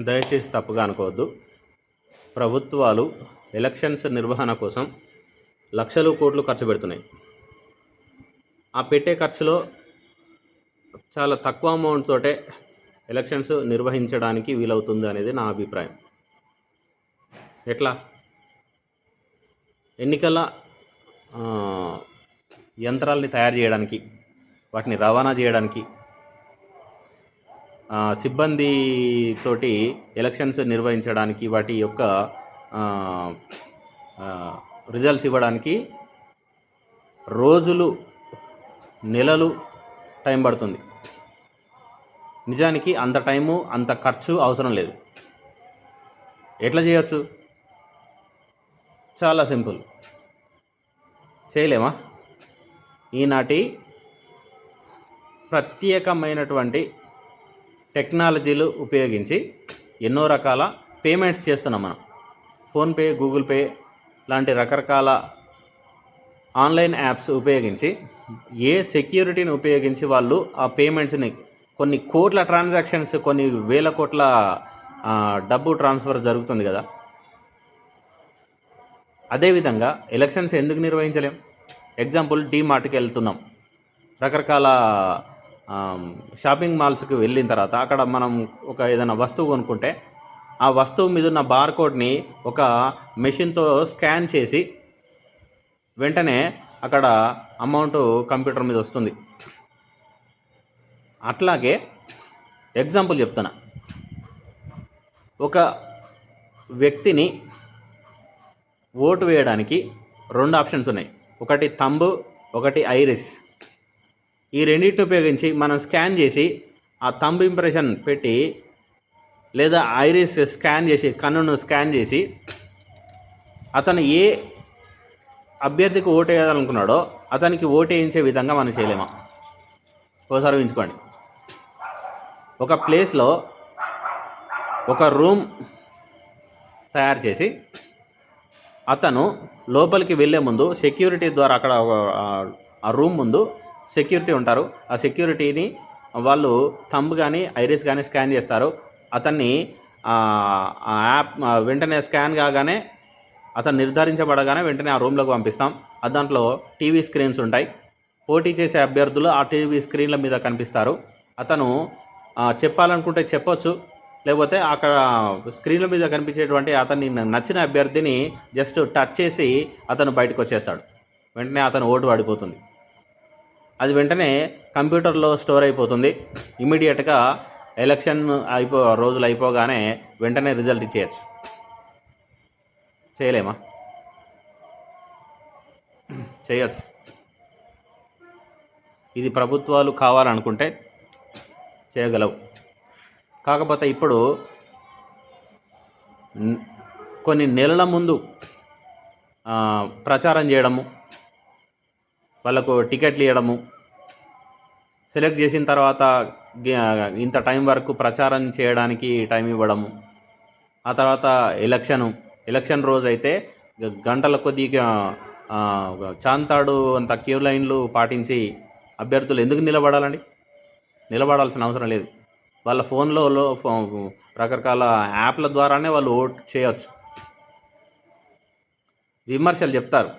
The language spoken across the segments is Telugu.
దయచేసి తప్పుగా అనుకోవద్దు. ప్రభుత్వాలు ఎలక్షన్స్ నిర్వహణ కోసం లక్షలు కోట్లు ఖర్చు పెడుతున్నాయి. ఆ పెట్టే ఖర్చులో చాలా తక్కువ అమౌంట్ తోటే ఎలక్షన్స్ నిర్వహించడానికి వీలవుతుంది అనేది నా అభిప్రాయం. ఎట్లా? ఎన్నికల ఆ, యంత్రాల్ని తయారు చేయడానికి వాటిని రవాణా చేయడానికి సిబ్బంది తోటి ఎలక్షన్స్ నిర్వహించడానికి వాటి యొక్క రిజల్ట్స్ ఇవ్వడానికి రోజులు నెలలు టైం పడుతుంది. నిజానికి అంత టైము అంత ఖర్చు అవసరం లేదు. ఎట్లా చేయొచ్చు? చాలా సింపుల్. చేయలేమా? ఈనాటి ప్రత్యేకమైనటువంటి టెక్నాలజీలు ఉపయోగించి ఎన్నో రకాల పేమెంట్స్ చేస్తున్నాం మనం. ఫోన్పే గూగుల్ పే లాంటి రకరకాల ఆన్లైన్ యాప్స్ ఉపయోగించి ఏ సెక్యూరిటీని ఉపయోగించి వాళ్ళు ఆ పేమెంట్స్ని కొన్ని కోట్ల ట్రాన్సాక్షన్స్ కొన్ని వేల కోట్ల డబ్బు ట్రాన్స్ఫర్ జరుగుతుంది కదా. అదేవిధంగా ఎలక్షన్స్ ఎందుకు నిర్వహించలేం? ఎగ్జాంపుల్ డీమార్ట్కి వెళ్తున్నాం. రకరకాల షాపింగ్ మాల్స్కి వెళ్ళిన తర్వాత అక్కడ మనం ఒక ఏదైనా వస్తువు కొనుక్కుంటే ఆ వస్తువు మీద ఉన్న బార్కోడ్ని ఒక మెషిన్తో స్కాన్ చేసి వెంటనే అక్కడ అమౌంట్ కంప్యూటర్ మీద వస్తుంది. అట్లాగే ఎగ్జాంపుల్ చెప్తున్నా. ఒక వ్యక్తిని ఓటు వేయడానికి రెండు ఆప్షన్స్ ఉన్నాయి. ఒకటి తంబు ఒకటి ఐరిస్. ఈ రెండింటిని ఉపయోగించి మనం స్కాన్ చేసి ఆ థంబ్ ఇంప్రెషన్ పెట్టి లేదా ఐరిస్ స్కాన్ చేసి కన్నును స్కాన్ చేసి అతను ఏ అభ్యర్థికి ఓటు వేయాలనుకున్నాడో అతనికి ఓటు వేయించే విధంగా మనం చేయలేమా. ఒకసారి ఊహించుకోండి. ఒక ప్లేస్లో ఒక రూమ్ తయారు చేసి అతను లోపలికి వెళ్ళే ముందు సెక్యూరిటీ ద్వారా అక్కడ ఒక- ఆ రూమ్ ముందు సెక్యూరిటీ ఉంటారు. ఆ సెక్యూరిటీని వాళ్ళు థంబ్ కానీ ఐరిస్ కానీ స్కాన్ చేస్తారు. అతన్ని యాప్ వెంటనే స్కాన్ కాగానే అతను నిర్ధారించబడగానే వెంటనే ఆ రూమ్లోకి పంపిస్తాం. దాంట్లో టీవీ స్క్రీన్స్ ఉంటాయి. పోటీ చేసే అభ్యర్థులు ఆ టీవీ స్క్రీన్ల మీద కనిపిస్తారు. అతను చెప్పాలనుకుంటే చెప్పొచ్చు. లేకపోతే అక్కడ స్క్రీన్ల మీద కనిపించేటువంటి అతన్ని నచ్చిన అభ్యర్థిని జస్ట్ టచ్ చేసి అతను బయటకు వచ్చేస్తాడు. వెంటనే అతను ఓటు పడిపోతుంది అది వెంటనే కంప్యూటర్లో స్టోర్ అయిపోతుంది. ఇమీడియట్గా ఎలక్షన్ అయిపో రోజులు అయిపోగానే వెంటనే రిజల్ట్ ఇచ్చేయచ్చు. చేయలేమా? చేయొచ్చు. ఇది ప్రభుత్వాలు కావాలనుకుంటే చేయగలవు. కాకపోతే ఇప్పుడు కొన్ని నెలల ముందు ప్రచారం చేయడము వాళ్ళకు టికెట్లు ఇవ్వడము. సెలెక్ట్ చేసిన తర్వాత ఇంత టైం వరకు ప్రచారం చేయడానికి టైం ఇవ్వడము. ఆ తర్వాత ఎలక్షను ఎలక్షన్ రోజు అయితే గంటల కొద్దిగా చాంతాడు అంత క్యూ లైన్లు పాటించి అభ్యర్థులు ఎందుకు నిలబడాలండి? నిలబడాల్సిన అవసరం లేదు. వాళ్ళ ఫోన్లో ఫో- రకరకాల యాప్ల ద్వారానే వాళ్ళు ఓట్ చేయొచ్చు. విమర్శలు చెప్తారు.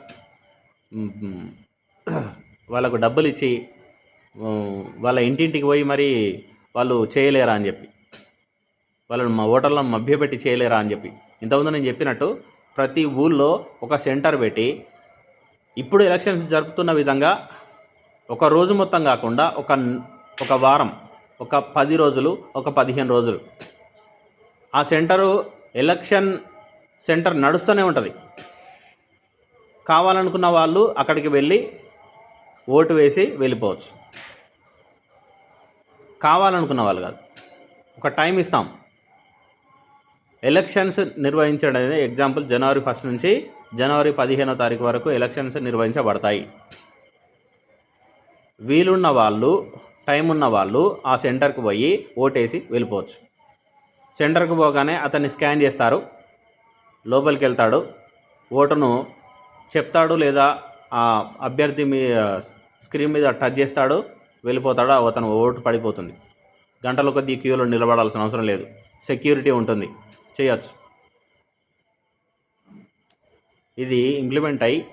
వాళ్ళకు డబ్బులు ఇచ్చి వాళ్ళ ఇంటింటికి పోయి మరి వాళ్ళు చేయలేరా అని చెప్పి. వాళ్ళని మా ఓటర్లను మభ్యపెట్టి చేయలేరా అని చెప్పి. ఇంతకుముందు నేను చెప్పినట్టు ప్రతి ఊళ్ళో ఒక సెంటర్ పెట్టి ఇప్పుడు ఎలక్షన్స్ జరుపుతున్న విధంగా ఒక రోజు మొత్తం కాకుండా ఒక ఒక వారం ఒక పది రోజులు ఒక పదిహేను రోజులు. ఆ సెంటరు ఎలక్షన్ సెంటర్ నడుస్తూనే ఉంటుంది. కావాలనుకున్న వాళ్ళు అక్కడికి వెళ్ళి ఓటు వేసి వెళ్ళిపోవచ్చు. కావాలనుకున్న వాళ్ళు కాదు. ఒక టైం ఇస్తాం. ఎలక్షన్స్ నిర్వహించడం అనేది ఎగ్జాంపుల్ జనవరి ఫస్ట్ నుంచి జనవరి పదిహేనో తారీఖు వరకు ఎలక్షన్స్ నిర్వహించబడతాయి. వీలున్న వాళ్ళు టైం ఉన్న వాళ్ళు ఆ సెంటర్కు పోయి ఓటేసి వెళ్ళిపోవచ్చు. సెంటర్కు పోగానే అతన్ని స్కాన్ చేస్తారు. లోపలికి వెళ్తాడు. ఓటును చెప్తాడు లేదా అభ్యర్థి మీ స్క్రీన్ మీద టచ్ చేస్తాడు వెళ్ళిపోతాడు అతను ఓటు పడిపోతుంది. గంటల కొద్దీ క్యూలో నిలబడాల్సిన అవసరం లేదు. సెక్యూరిటీ ఉంటుంది. చేయొచ్చు. ఇది ఇంప్లిమెంట్ అయి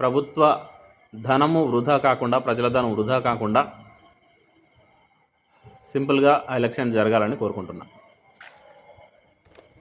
ప్రభుత్వ ధనము వృధా కాకుండా ప్రజల ధనం వృధా కాకుండా సింపుల్గా ఎలక్షన్ జరగాలని కోరుకుంటున్నాను